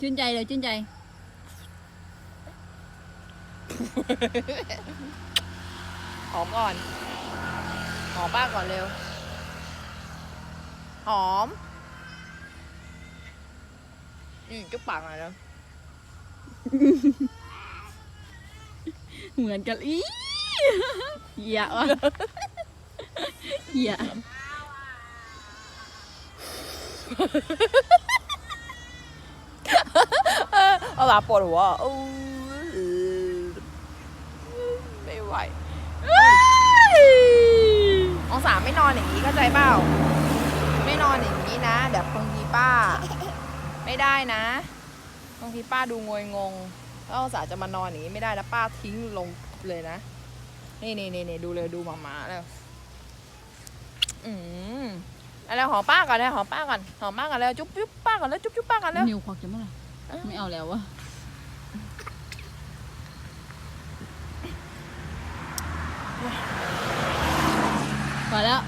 ชื่นใจเลยชื่นใจ หอมก่อน หอมป้าก่อนเร็ว หอมนี่จุ๊บปากหน่อยแล้ว เหมือนกันอีเหี้ยอะเหี้ย เอาลาปวดหัวอู้ไม่ไหวองศาไม่นอนอย่างนี้เข้าใจเปล่า ไม่นอนอย่างนี้นะเดี๋ยวบางทีป้า ไม่ได้นะบางทีป้าดูงวยงงแล้วองศาจะมานอนอย่างนี้ไม่ได้นะป้าทิ้งลงเลยนะนี่นี่นี่นี่ดูเลยดูหมามาแล้วอืมอะไรหอมป้าก่อนเลยหอมป้าก่อนหอมป้าก่อนแล้วจุ๊บจุ๊บป้าก่อนแล้วจุ๊บจุ๊บป้าก่อนแล้วนิวควักจะเมื่อไหร่ ไม่เอาแล้ววะพอแล้ว